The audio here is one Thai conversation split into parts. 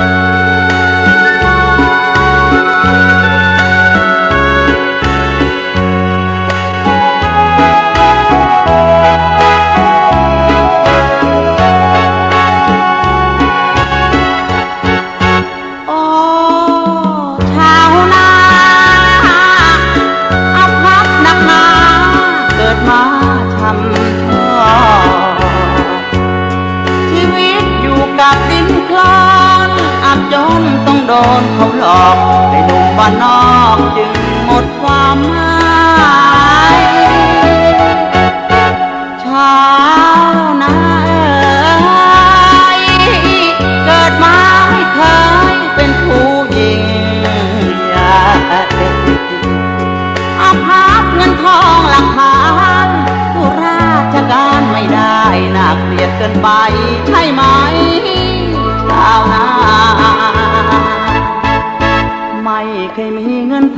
โนต้องโดนเขาหลอกให้หนุ่มบ้านนอกจึงหมดความหมายชาวนาเอ๋ยเกิดมาไม่เคยเป็นผู้หญิงใหญ่อาภัพเงินทองหลักฐานผู้ราชการไม่ได้น่าเกลียดเกินไปใช่ไหมชาวนา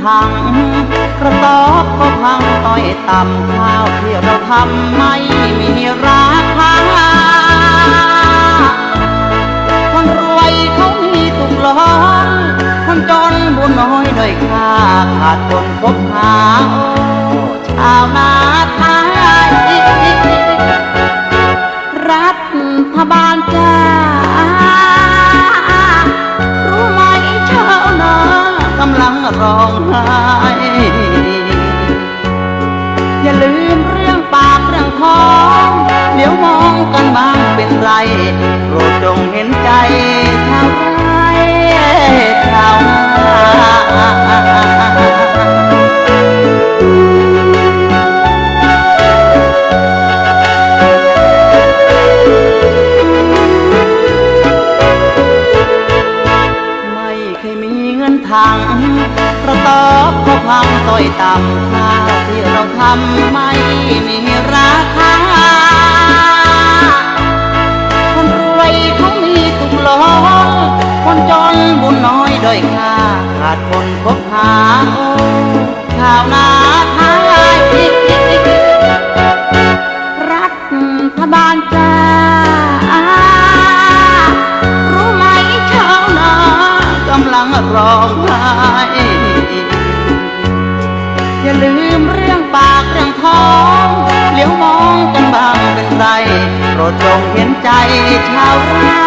ถัง กระต๊อบก็พังต้อยต่ำข้าวที่เราทำไม่มีราคาคนรวยเขามีตุกล้อนคนจนบุญน้อยด้อยค่าขาดคนพบหาโอ้ชาวนา อย่าลืมเรื่องปากเรื่องท้อง เดี๋ยวมองกันบ้างเป็นไร พังกระต๊อบก็พังต้อยต่ำข้าวที่เราทำไม่มีราคาคนรวยเขามีตุกล้อคนจนบุญน้อยด้อยค่าขาดคนพบหาโอ้ชาวนาไทยรัฐบาลจ้า ร้องไห้อย่าลืมเรื่องปากเรื่องท้องเลี้ยวมองกันบ้างเป็นไรโปรดจงเห็นใจชาวไร่